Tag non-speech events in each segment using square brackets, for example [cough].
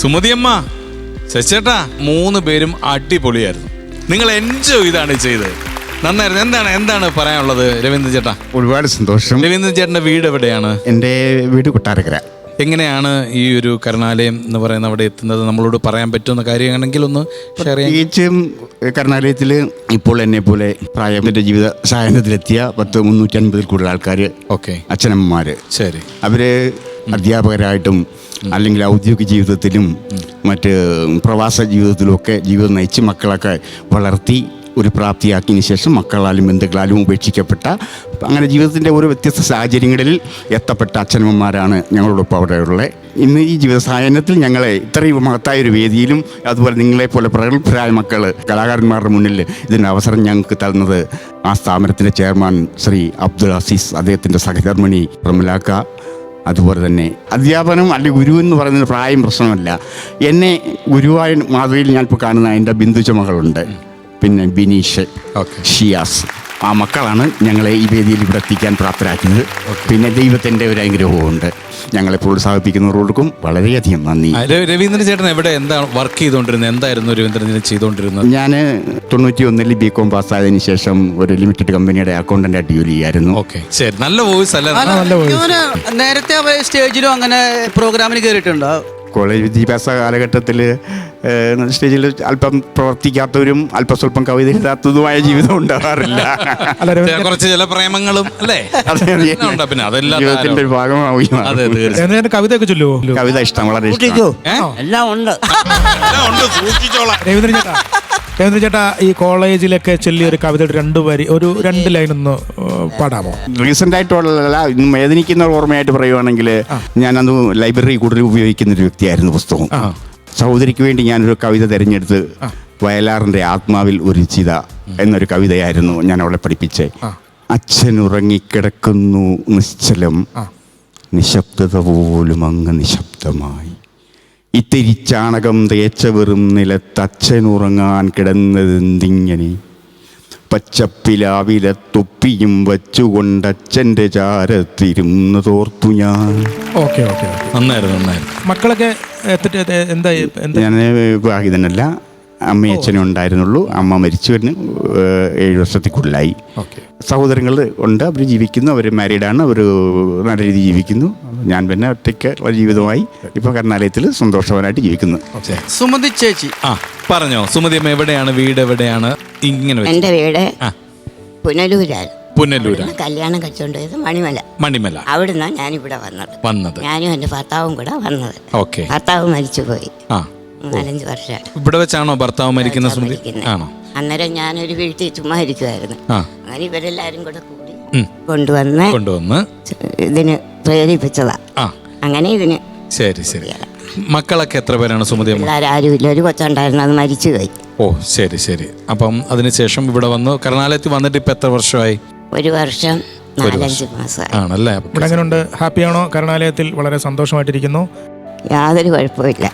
സുമതിയമ്മ ശശേട്ടാ മൂന്ന് പേരും അടിപൊളിയായിരുന്നു. നിങ്ങൾ എൻജോയ് ഇതാണ് ചെയ്തത്. നന്നായിരുന്നു. എന്താണ് എന്താണ് പറയാനുള്ളത് രവീന്ദ്ര ചേട്ടാ? ഒരുപാട് സന്തോഷം. രവീന്ദ്ര ചേട്ടന്റെ വീട് എവിടെയാണ്? എന്റെ വീട് കുട്ടാരക്കര. എങ്ങനെയാണ് ഈ ഒരു കരുണാലയം എന്ന് പറയുന്ന അവിടെ എത്തുന്നത്? നമ്മളോട് പറയാൻ പറ്റുന്ന കാര്യമാണെങ്കിൽ ഒന്ന് ഷെയർ പ്രത്യേകിച്ചും കരുണാലയത്തിൽ ഇപ്പോൾ എന്നെ പോലെ പ്രായത്തിന്റെ ജീവിത സായനത്തിലെത്തിയ പത്ത് മുന്നൂറ്റി അൻപതിൽ കൂടുതൽ ആൾക്കാർ ഓക്കെ അച്ഛനമ്മമാർ ശരി. അവർ അധ്യാപകരായിട്ടും അല്ലെങ്കിൽ ഔദ്യോഗിക ജീവിതത്തിലും മറ്റ് പ്രവാസ ജീവിതത്തിലും ഒക്കെ ജീവിതം നയിച്ച് മക്കളൊക്കെ വളർത്തി ഒരു പ്രാപ്തിയാക്കിയതിന് ശേഷം മക്കളാലും ബന്ധുക്കളാലും ഉപേക്ഷിക്കപ്പെട്ട അങ്ങനെ ജീവിതത്തിന്റെ ഓരോ വ്യത്യസ്ത സാഹചര്യങ്ങളിൽ എത്തപ്പെട്ട അച്ഛനമ്മമാരാണ് ഞങ്ങളോടൊപ്പം അവിടെയുള്ള ഇന്ന് ഈ ജീവിത സായനത്തിൽ ഞങ്ങളെ ഇത്രയും മഹത്തായ ഒരു വേദിയിലും അതുപോലെ നിങ്ങളെപ്പോലെ പ്രഗത്ഭരായ മക്കൾ കലാകാരന്മാരുടെ മുന്നിൽ ഇതിന്റെ അവസരം ഞങ്ങൾക്ക് തന്നത് ആ സ്ഥാപനത്തിന്റെ ചെയർമാൻ ശ്രീ അബ്ദുൾ അസീസ് അദ്ദേഹത്തിന്റെ സഹധർമ്മിണി പ്രമലാക്ക അതുപോലെ തന്നെ അധ്യാപനം അല്ലെങ്കിൽ ഗുരു എന്ന് പറയുന്നത് പ്രായം പ്രശ്നമല്ല. എന്നെ ഗുരുവായ മാതൃകയിൽ ഇപ്പോൾ കാണുന്ന എന്റെ ബിന്ദുജ മകളുണ്ട്. പിന്നെ ബിനീഷ് ഓക്കെ. ഷിയാസ്. ആ മക്കളാണ് ഞങ്ങളെ ഈ വേദിയിൽ ഇവിടെ എത്തിക്കാൻ പ്രാപ്തരാക്കിയത്. പിന്നെ ദൈവത്തിന്റെ ഒരു അനുഗ്രഹവുമുണ്ട്. ഞങ്ങളെ പ്രോത്സാഹിപ്പിക്കുന്നവരോടും വളരെയധികം നന്ദി. രവീന്ദ്രൻ ചേട്ടൻ എവിടെ? എന്താണ് വർക്ക് ചെയ്തുകൊണ്ടിരുന്നത് എന്തായിരുന്നു രവീന്ദ്രൻ ചെയ്തുകൊണ്ടിരുന്നത് ഞാൻ തൊണ്ണൂറ്റി ഒന്നിൽ ബി കോം പാസ്സായതിനു ശേഷം ഒരു ലിമിറ്റഡ് കമ്പനിയുടെ അക്കൗണ്ടന്റായിട്ട് ജോലി ചെയ്യായിരുന്നു. ഓക്കെ ശരി. നല്ല വോയിസ് അല്ല? നല്ല ഇവന് നേരത്തെ സ്റ്റേജിലും അങ്ങനെ പ്രോഗ്രാമിന് കയറിയിട്ടുണ്ടോ കോളേജ് വിദ്യാഭ്യാസ കാലഘട്ടത്തിൽ സ്റ്റേജിൽ അല്പം പ്രവർത്തിക്കാത്തവരും അല്പം സ്വല്പം കവിത എഴുതാത്തതുമായ ജീവിതം ഉണ്ടാകാറില്ല കുറച്ച് ചില പ്രേമങ്ങളും അല്ലേ? പിന്നെ അതെല്ലാം ജീവിതത്തിന്റെ ഒരു ഭാഗമാവുകയാണ് കവിതയൊക്കെ ചൊല്ലുവോ? കവിത ഇഷ്ടം വളരെ എല്ലാം ഉണ്ട്. എല്ലാം ഉണ്ട് സൂക്ഷിച്ചോളാം. രവീന്ദ്രൻ ചേട്ടാ ഈ കോളേജിലൊക്കെ ചൊല്ലിയ ഒരു കവിതയുടെ രണ്ട് വരി ഒരു രണ്ട് ലൈൻ ഒന്ന് പാടാമോ? റീസെന്റ് ആയിട്ടുള്ള വേദനിക്കുന്ന ഓർമ്മയായിട്ട് പറയുവാണെങ്കിൽ ഞാൻ അന്ന് ലൈബ്രറി കൂടുതൽ ഉപയോഗിക്കുന്ന ഒരു വ്യക്തിയായിരുന്നു പുസ്തകം. സഹോദരിക്ക് വേണ്ടി ഞാനൊരു കവിത തിരഞ്ഞെടുത്ത് വയലാറിന്റെ ആത്മാവിൽ ഒരു ചിത എന്നൊരു കവിതയായിരുന്നു ഞാൻ അവളെ പഠിപ്പിച്ചേ. അച്ഛൻ ഉറങ്ങിക്കിടക്കുന്നു നിശ്ചലം നിശബ്ദത പോലും അങ്ങ് നിശബ്ദമായി. ഇത്തിരി ചാണകം തേച്ച വെറും നിലത്തച്ഛൻ ഉറങ്ങാൻ കിടന്നതെന്തിങ്ങനെ പച്ചപ്പിലാവിലെ തൊപ്പിയും വച്ചുകൊണ്ടച്ഛന്റെ ചാരത്തിരുന്ന് തോർത്തു ഞാൻ. Okay okay. നന്നായിരുന്നു നന്നായിരുന്നു. മക്കളൊക്കെ എന്താ എന്താ ഞാൻ വിവാഹിതനല്ല അമ്മയും അച്ഛനും ഉണ്ടായിരുന്നുള്ളൂ. അമ്മ മരിച്ചു വരുന്ന ഏഴ് വർഷത്തിക്കുള്ളിലായി. സഹോദരങ്ങൾ ഉണ്ട്. അവർ ജീവിക്കുന്നു. അവർ മാരീഡാണ് അവർ നല്ല രീതിയിൽ ജീവിക്കുന്നു. ഞാൻ പിന്നെ ഒറ്റയ്ക്ക് ജീവിതമായി ഇപ്പോൾ കർണാലയത്തിൽ സന്തോഷവാനായിട്ട് ജീവിക്കുന്നു. സുമതി ചേച്ചി. ആ പറഞ്ഞോ. സുമതി എവിടെയാണ്? വീട് എവിടെയാണ്? ഇങ്ങനെ. എന്റെ വീട് പുനലൂരാണ്. പുനലൂരാണ് കല്യാണം കഴിച്ചോണ്ട് പോയത് മണിമല. മണിമല. അവിടുന്ന് ഞാനിവിടെ വന്നത്. വന്നത്. ഞാനും എന്റെ ഭർത്താവും കൂടെ വന്നത്. ഓക്കെ. ഭർത്താവ് മരിച്ചുപോയി. ആ. നാലഞ്ച് വർഷമായി ഇവിടെ വെച്ചാണോ ഭർത്താവ് മരിക്കുന്ന ആണോ? അന്നേരം ഞാനൊരു വീട്ടിൽ ചുമ്മാ ഇരിക്കുമായിരുന്നു ആ. അങ്ങനെ ഇവരെല്ലാരും കൂടെ കൂടി ഉം. കൊണ്ടുവന്ന് കൊണ്ടുവന്ന് ഇതിന് പ്രേരിപ്പിച്ചതാ. ആ. അങ്ങനെ ഇതിന് ശരി ശരി. മക്കളൊക്കെ എത്ര പേരാണ് സുമതി ആരുമില്ല ഇല്ല. ഒരു കൊച്ചുണ്ടായിരുന്നു അത് മരിച്ചു പോയി ഓ ശരി ശരി. അപ്പം അതിനുശേഷം ഇവിടെ വന്നു കർണാലയത്തിൽ വന്നിട്ട് ഇപ്പം എത്ര വർഷമായി? ഒരു വർഷം നാലഞ്ച് മാസമായി. ആണല്ലേ? ഇവിടെ എങ്ങനെയുണ്ട് ഹാപ്പിയാണോ? കരുണാലയത്തിൽ വളരെ സന്തോഷമായിട്ടിരിക്കുന്നു. യാതൊരു കുഴപ്പമില്ല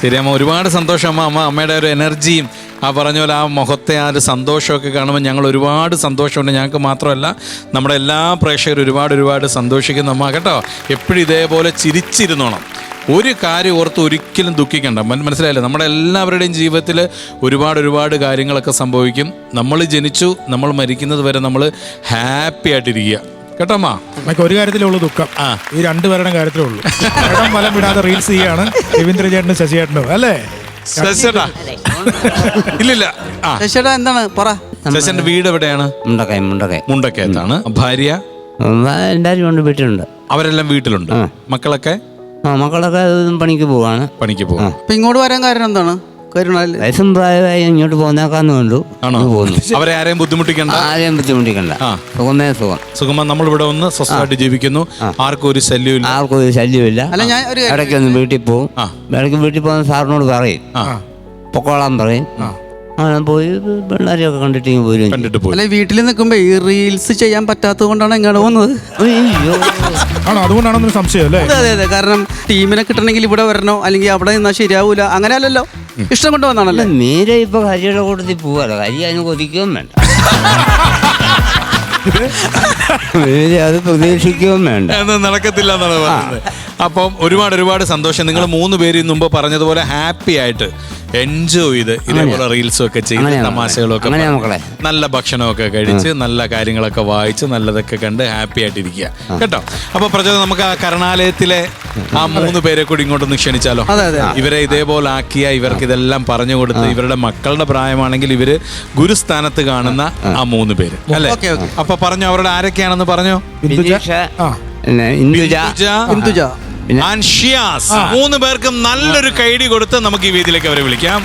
ശരി അമ്മ ഒരുപാട് സന്തോഷം അമ്മ. അമ്മ അമ്മയുടെ ഒരു എനർജിയും ആ പറഞ്ഞ പോലെ ആ മുഖത്തെ ആ ഒരു സന്തോഷമൊക്കെ കാണുമ്പോൾ ഞങ്ങൾ ഒരുപാട് സന്തോഷമുണ്ട്. ഞങ്ങൾക്ക് മാത്രമല്ല നമ്മുടെ എല്ലാ പ്രേക്ഷകരും ഒരുപാട് ഒരുപാട് സന്തോഷിക്കുന്നു. അമ്മ കേട്ടോ? എപ്പോഴും ഇതേപോലെ ചിരിച്ചിരുന്നോണം. ഒരു കാര്യം ഓർത്ത് ഒരിക്കലും ദുഃഖിക്കണ്ട. മനസ്സിലായില്ലേ? നമ്മുടെ എല്ലാവരുടെയും ജീവിതത്തിൽ ഒരുപാട് ഒരുപാട് കാര്യങ്ങളൊക്കെ സംഭവിക്കും. നമ്മൾ ജനിച്ചു നമ്മൾ മരിക്കുന്നത് വരെ നമ്മൾ ഹാപ്പി ആയിട്ടിരിക്കുക. കേട്ടോ അമ്മ നമുക്ക് ഒരു കാര്യത്തിലേ ഉള്ളൂ ദുഃഖം. ആ. ഈ രണ്ടുപേരുടെ കാര്യത്തിലേ ഉള്ളൂ. ഇടം വലം വിടാതെ റീൽസ് ചെയ്യാണ് രവീന്ദ്ര ചേട്ടനും ശശി ചേട്ടനും അല്ലേ ഇല്ലില്ല. ആ. ശശിയേട്ടാ എന്താണ്? പറ. ശശിന്റെ വീട് എവിടെയാണ്? മുണ്ടക്കൈ മുണ്ടക്കൈ. മുണ്ടക്കയത്താണ്. ഭാര്യ? എല്ലാവരും കൊണ്ട് വീട്ടിലുണ്ട്. അവരെല്ലാം വീട്ടിലുണ്ട്. മക്കളൊക്കെ? ആ മക്കളൊക്കെ പണിക്ക് പോവാണ്. പണിക്ക് പോകും അപ്പൊ ഇങ്ങോട്ട് വരാൻ കാരണം എന്താണ്? കരുണാലിൽ വയസ്സും പ്രായമായി ഇങ്ങോട്ട് പോന്നേക്കാന്ന് കണ്ടു. ആണോ? ഇങ്ങ് പോന്നു [laughs] അവരെ ആരെയും ബുദ്ധിമുട്ടിക്കണ്ട? ആരെയും ബുദ്ധിമുട്ടിക്കണ്ട. ആ. സുഖമേ സുഖം. സുഖമ നമ്മൾ ഇവിടെ ഒന്ന് സ്വസ്ഥമായിട്ട് ജീവിക്കുന്നു. ആർക്കും ഒരു ശല്യമില്ല ആർക്കും ഒരു ശല്യമില്ല അല്ല ഞാൻ ഒരു കാര്യം ഇടയ്ക്ക് ഒന്ന് വീട്ടിൽ പോവും. ആ. ഇടയ്ക്ക് വീട്ടിൽ പോകുന്ന സാറിനോട് പറയും. ആ. പൊക്കോളാൻ പറയും. പോയി പിള്ളേരെയൊക്കെ കണ്ടിട്ട് ഇങ്ങ് പോരും ചെയ്യും. കണ്ടിട്ട് പോയി. അല്ലെ വീട്ടിൽ നിൽക്കുമ്പോ ഈ റീൽസ് ചെയ്യാൻ പറ്റാത്തത് കൊണ്ടാണ് ഇങ്ങോട്ട് പോകുന്നത്? അയ്യോ. ആണോ? അതുകൊണ്ടാണെന്നൊരു സംശയം അല്ലേ? അതെ അതെ അതെ. കാരണം ടീമിനെ കിട്ടണമെങ്കിൽ ഇവിടെ വരണോ? അല്ലെങ്കിൽ അവിടെ നിന്നാ ശരിയാവൂല? അങ്ങനെ അല്ലല്ലോ ഇഷ്ടം കൊണ്ട് വന്നാണല്ലേ? മീര ഇപ്പൊ ഹരിയുടെ കൂട്ടത്തിൽ പോവാലോ ഹരി അതിന് കൊതിക്കുകയും വേണ്ട. അത് പ്രതീക്ഷിക്കുകയും വേണ്ട. എന്ന് നടക്കത്തില്ല എന്നാണ് പറയുന്നത് അപ്പം ഒരുപാട് ഒരുപാട് സന്തോഷം. നിങ്ങൾ മൂന്ന് പേര് മുമ്പ് പറഞ്ഞതുപോലെ ഹാപ്പി ആയിട്ട് എൻജോയ് ചെയ്ത് ഇതേപോലെ റീൽസും ഒക്കെ ചെയ്ത് തമാശകളൊക്കെ. നല്ല ഭക്ഷണമൊക്കെ കഴിച്ച് നല്ല കാര്യങ്ങളൊക്കെ വായിച്ച് നല്ലതൊക്കെ കണ്ട് ഹാപ്പി ആയിട്ടിരിക്കുക. കേട്ടോ? അപ്പൊ പ്രചോദനം നമുക്ക് ആ കരുണാലയത്തിലെ ആ മൂന്ന് പേരെ കൂടി ഇങ്ങോട്ടൊന്ന് ക്ഷണിച്ചാലോ. ഇവരെ ഇതേപോലെ ആക്കിയ ഇവർക്ക് ഇതെല്ലാം പറഞ്ഞു കൊടുത്ത് ഇവരുടെ മക്കളുടെ പ്രായമാണെങ്കിൽ ഇവർ ഗുരുസ്ഥാനത്ത് കാണുന്ന ആ മൂന്ന് പേര്. അല്ലെ? Okay, okay. അപ്പൊ പറഞ്ഞു അവരുടെ ആരൊക്കെയാണെന്ന് പറഞ്ഞു? ഷിയാസ് മൂന്ന് പേർക്കും നല്ലൊരു കൈഡി കൊടുത്ത് നമുക്ക് ഈ വീതിയിലേക്ക് അവരെ വിളിക്കാം.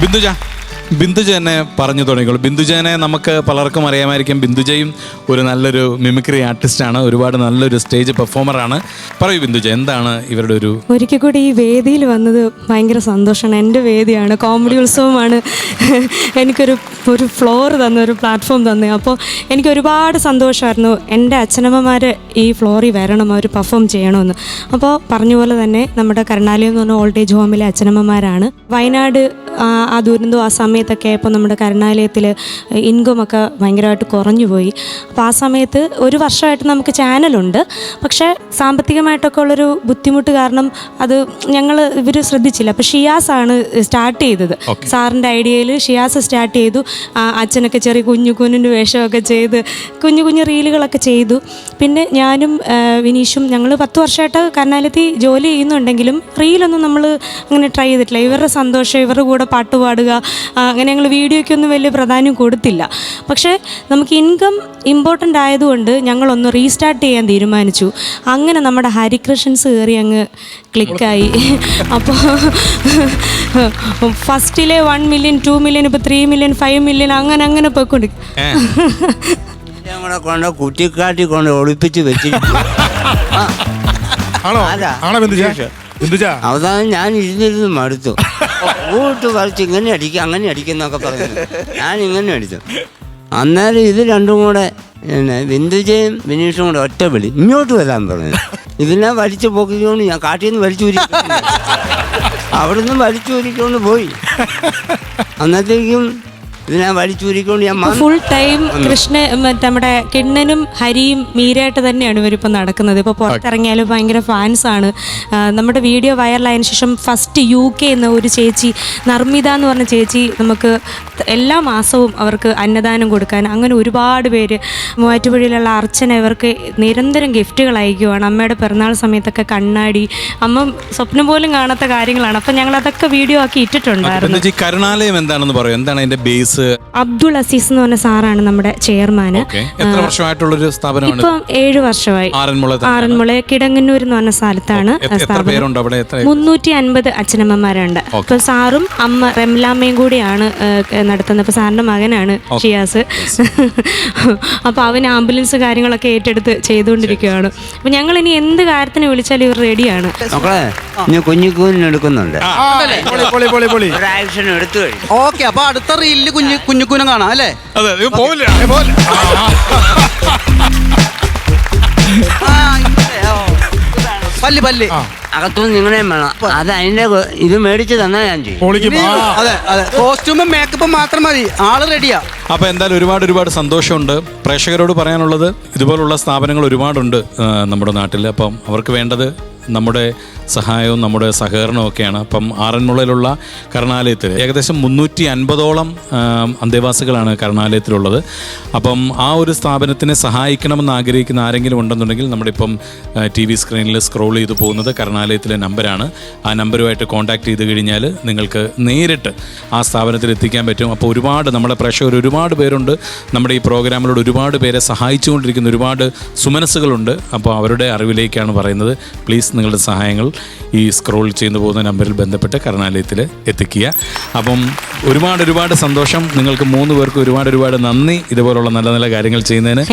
ബിന്ദുജ. ബിന്ദുജ എന്നെ പറഞ്ഞു തുടങ്ങിക്കോളൂ. ബിന്ദുജനെ നമുക്ക് പലർക്കും അറിയാമായിരിക്കും. ബിന്ദുജയും ഒരു നല്ലൊരു മിമിക്രി ആർട്ടിസ്റ്റാണ് ഒരുപാട് നല്ലൊരു സ്റ്റേജ് പെർഫോമറാണ് പറയൂ ബിന്ദുജ എന്താണ് ഇവരുടെ ഒരു ഒരിക്കൽ കൂടി ഈ വേദിയിൽ വന്നത് ഭയങ്കര സന്തോഷമാണ്. എന്റെ വേദിയാണ് കോമഡി ഉത്സവമാണ്. എനിക്കൊരു ഒരു ഫ്ലോർ തന്ന ഒരു പ്ലാറ്റ്ഫോം തന്നെ. അപ്പോൾ എനിക്ക് ഒരുപാട് സന്തോഷമായിരുന്നു. എന്റെ അച്ഛനമ്മമാർ ഈ ഫ്ലോറിൽ വരണം അവർ പെർഫോം ചെയ്യണമെന്ന്. അപ്പോൾ പറഞ്ഞ പോലെ തന്നെ നമ്മുടെ കരുണാലയം എന്ന് പറഞ്ഞ ഓൾഡ് ഏജ് ഹോമിലെ അച്ഛനമ്മമാരാണ്. വയനാട് ആ ദുരന്തം ആ സമയത്തൊക്കെ ആയപ്പോൾ നമ്മുടെ കരുണാലയത്തിൽ ഇൻകമൊക്കെ ഭയങ്കരമായിട്ട് കുറഞ്ഞു പോയി അപ്പോൾ ആ സമയത്ത് ഒരു വർഷമായിട്ട് നമുക്ക് ചാനലുണ്ട് പക്ഷേ സാമ്പത്തികമായിട്ടൊക്കെ ഉള്ളൊരു ബുദ്ധിമുട്ട് കാരണം അത് ഞങ്ങൾ ഇവർ ശ്രദ്ധിച്ചില്ല. അപ്പോൾ ഷിയാസ് ആണ് സ്റ്റാർട്ട് ചെയ്തത് സാറിന്റെ ഐഡിയയിൽ ഷിയാസ് സ്റ്റാർട്ട് ചെയ്തു. അച്ഛനൊക്കെ ചെറിയ കുഞ്ഞു കുഞ്ഞിന്റെ വേഷമൊക്കെ ചെയ്ത് കുഞ്ഞു കുഞ്ഞു റീലുകളൊക്കെ ചെയ്തു. പിന്നെ ഞാനും വിനീഷും ഞങ്ങൾ പത്ത് വർഷമായിട്ട് കരുണാലയത്തിൽ ജോലി ചെയ്യുന്നുണ്ടെങ്കിലും റീലൊന്നും നമ്മൾ അങ്ങനെ ട്രൈ ചെയ്തിട്ടില്ല. ഇവരുടെ സന്തോഷം ഇവരുടെ കൂടെ പാട്ട് പാടുക അങ്ങനെ ഞങ്ങൾ വീഡിയോയ്ക്കൊന്നും വലിയ പ്രാധാന്യം കൊടുത്തില്ല. പക്ഷേ നമുക്ക് ഇൻകം ഇമ്പോർട്ടന്റ് ആയതുകൊണ്ട് ഞങ്ങളൊന്ന് റീസ്റ്റാർട്ട് ചെയ്യാൻ തീരുമാനിച്ചു. അങ്ങനെ നമ്മുടെ ഹരികൃഷ്ണൻസ് കയറി അങ്ങ് ക്ലിക്കായി അപ്പോൾ ഫസ്റ്റിലെ വൺ മില്യൺ ടു മില്യൺ ഇപ്പോൾ ത്രീ മില്യൺ ഫൈവ് മില്യൺ അങ്ങനെ അങ്ങനെ പോയിക്കൊണ്ട് ഞങ്ങളെ കൊണ്ട് കുറ്റിക്കാട്ടി കൊണ്ട് ഒളിപ്പിച്ച് വെച്ചിരിക്കും ആണോ? ആണോ ബിന്ദുജ? അവസാനം ഞാൻ ഇരുന്നിരുന്ന് മടുത്തു. കൂട്ട് കളിച്ച് ഇങ്ങനെ അടിക്കും അങ്ങനെ അടിക്കുന്നൊക്കെ പറഞ്ഞു. ഞാൻ ഇങ്ങനെ അടിച്ചു. അന്നേരം ഇത് രണ്ടും കൂടെ ബിന്ദുജയും വിനീഷും കൂടെ ഒറ്റ വിളി. ഇങ്ങോട്ട് വരാൻ പറഞ്ഞു. ഇതിനെ വലിച്ചു പോക്കിക്കൊണ്ട് ഞാൻ കാട്ടിൽ നിന്ന് വലിച്ചു അവിടെ നിന്ന് വലിച്ചു പോയി. അന്നത്തേക്കും ഇതിനെ വലിച്ചു ഊരിക്കൊണ്ട് ഞാൻ ഫുൾ ടൈം കൃഷ്ണ നമ്മുടെ കിണ്ണനും ഹരിയും മീരയായിട്ട് തന്നെയാണ് ഇവരിപ്പോൾ നടക്കുന്നത്. ഇപ്പോൾ പുറത്തിറങ്ങിയാലും ഭയങ്കര ആണ്. നമ്മുടെ വീഡിയോ വൈറലായതിനു ശേഷം ഫസ്റ്റ് യു കെ എന്ന ഒരു ചേച്ചി നർമ്മിത എന്ന് പറഞ്ഞ ചേച്ചി നമുക്ക് എല്ലാ മാസവും അവർക്ക് അന്നദാനം കൊടുക്കാൻ അങ്ങനെ ഒരുപാട് പേര് മൂവാറ്റുപുഴയിലുള്ള അർച്ചന ഇവർക്ക് നിരന്തരം ഗിഫ്റ്റുകൾ അയക്കുവാണ്. അമ്മയുടെ പിറന്നാൾ സമയത്തൊക്കെ കണ്ണാടി അമ്മ സ്വപ്നം പോലും കാണാത്ത കാര്യങ്ങളാണ്. അപ്പം ഞങ്ങൾ അതൊക്കെ വീഡിയോ ആക്കി ഇട്ടിട്ടുണ്ടായിരുന്നു. കരുണാലയം എന്താണെന്ന് പറയും? എന്താണ് അതിന്റെ ബേസ് അബ്ദുൾ അസീസ് എന്ന് പറഞ്ഞ സാറാണ് നമ്മുടെ ചെയർമാൻ എത്ര വർഷമായിട്ടുള്ള ഒരു സ്ഥാപനമാണ് ഇപ്പം ഏഴു വർഷമായി ആറന്മുള. ആറന്മുള കിടങ്ങന്നൂർ എന്ന് പറഞ്ഞ സ്ഥലത്താണ് എത്ര- എത്ര പേരുണ്ട് അവിടെ എത്ര മുന്നൂറ്റി അൻപത് അച്ഛനമ്മമാരുണ്ട് ഇപ്പൊ സാറും അമ്മ റംലാമ്മയും കൂടിയാണ് നടത്തുന്നത് അപ്പൊ സാറിന്റെ മകനാണ് ഷിയാസ് അപ്പൊ അവൻ ആംബുലൻസ് കാര്യങ്ങളൊക്കെ ഏറ്റെടുത്ത് ചെയ്തുകൊണ്ടിരിക്കുകയാണ് അപ്പൊ ഞങ്ങൾ ഇനി എന്ത് കാര്യത്തിന് വിളിച്ചാലും ഇവർ റെഡിയാണ് മക്കളെ ഇനി കുഞ്ഞിക്കൂലിന് എടുക്കുന്നുണ്ട് പൊളി പൊളി പൊളി പൊളി ഒരാഴ്ച എടുത്തു കഴിഞ്ഞു ഓക്കെ അപ്പൊ അടുത്ത റീലിൽ കുഞ്ഞു കുഞ്ഞുക്കുനം കാണാം അല്ലേ? അതെ ഇത് പോവില്ല. ആ, ഇവിടെ, ഓ. പല്ല് പല്ല്. അകത്തുനിന്ന് നിങ്ങളെയും വേണം. അത് അതിന്റെ കൊ- ഇത് മേടിച്ച് തന്നാ ഞാൻ ചെയ്യും. പൊളിക്കും. ആ. അതെ അതെ. കോസ്റ്റ്യൂമും മേക്കപ്പും മാത്രം മതി. ആൾ റെഡിയാ അപ്പൊ എന്തായാലും ഒരുപാട് ഒരുപാട് സന്തോഷമുണ്ട്. പ്രേക്ഷകരോട് പറയാനുള്ളത് ഇതുപോലുള്ള സ്ഥാപനങ്ങൾ ഒരുപാടുണ്ട് ആ, നമ്മുടെ നാട്ടിൽ അപ്പം അവർക്ക് വേണ്ടത് നമ്മുടെ സഹായവും നമ്മുടെ സഹകരണവും ഒക്കെയാണ്. അപ്പം ആറന്മുളയിലുള്ള കരുണാലയത്തിൽ ഏകദേശം മുന്നൂറ്റി അൻപതോളം അന്തേവാസികളാണ് കരുണാലയത്തിലുള്ളത്. അപ്പം ആ ഒരു സ്ഥാപനത്തിനെ സഹായിക്കണമെന്ന് ആഗ്രഹിക്കുന്ന ആരെങ്കിലും ഉണ്ടെന്നുണ്ടെങ്കിൽ നമ്മുടെ ഇപ്പം ടി വി സ്ക്രീനിൽ സ്ക്രോൾ ചെയ്ത് പോകുന്നത് കരുണാലയത്തിലെ നമ്പരാണ്. ആ നമ്പറുമായിട്ട് കോൺടാക്ട് ചെയ്ത് കഴിഞ്ഞാൽ നിങ്ങൾക്ക് നേരിട്ട് ആ സ്ഥാപനത്തിൽ എത്തിക്കാൻ പറ്റും. അപ്പോൾ ഒരുപാട് നമ്മുടെ പ്രേക്ഷകർ ഒരുപാട് പേരുണ്ട്. നമ്മുടെ ഈ പ്രോഗ്രാമിലൂടെ ഒരുപാട് പേരെ സഹായിച്ചുകൊണ്ടിരിക്കുന്ന ഒരുപാട് സുമനസ്സുകളുണ്ട്. അപ്പോൾ അവരുടെ അറിവിലേക്കാണ് പറയുന്നത്. പ്ലീസ് നിങ്ങളുടെ സഹായങ്ങൾ ഈ സ്ക്രോൾ ചെയ്തു പോകുന്ന നമ്പറിൽ ബന്ധപ്പെട്ട് കരുണാലയത്തിൽ എത്തിക്കുക. അപ്പം ഒരുപാട് ഒരുപാട് സന്തോഷം. നിങ്ങൾക്ക് മൂന്ന് പേർക്ക് ഒരുപാട് ഒരുപാട് നന്ദി. ഇതുപോലുള്ള നല്ല നല്ല കാര്യങ്ങൾ ചെയ്യുന്നതിന്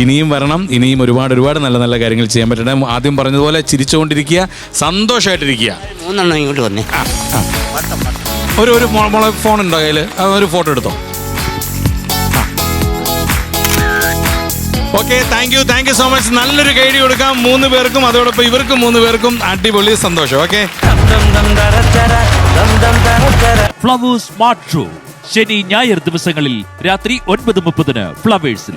ഇനിയും വരണം. ഇനിയും ഒരുപാട് ഒരുപാട് നല്ല നല്ല കാര്യങ്ങൾ ചെയ്യാൻ പറ്റണം ആദ്യം പറഞ്ഞതുപോലെ ചിരിച്ചുകൊണ്ടിരിക്കുക. സന്തോഷമായിട്ടിരിക്കുക മൂന്നെണ്ണം ഇങ്ങോട്ട് വന്നേ. ഒരു ഒരു ഫോൺ ഉണ്ടോ കയ്യിൽ ഒരു ഫോട്ടോ എടുത്തോ? Okay thank you thank you so much നല്ലൊരു കൈഡി കൊടുക്കാം. മൂന്ന് പേർക്കും അതോടൊപ്പം ഇവർക്കും മൂന്ന് പേർക്കും അടിപൊളി സന്തോഷം ഓക്കെ ഫ്ലവേഴ്സ് ശനി ഞായർ ദിവസങ്ങളിൽ രാത്രി ഒൻപത് മുപ്പതിന് ഫ്ലവേഴ്സിൽ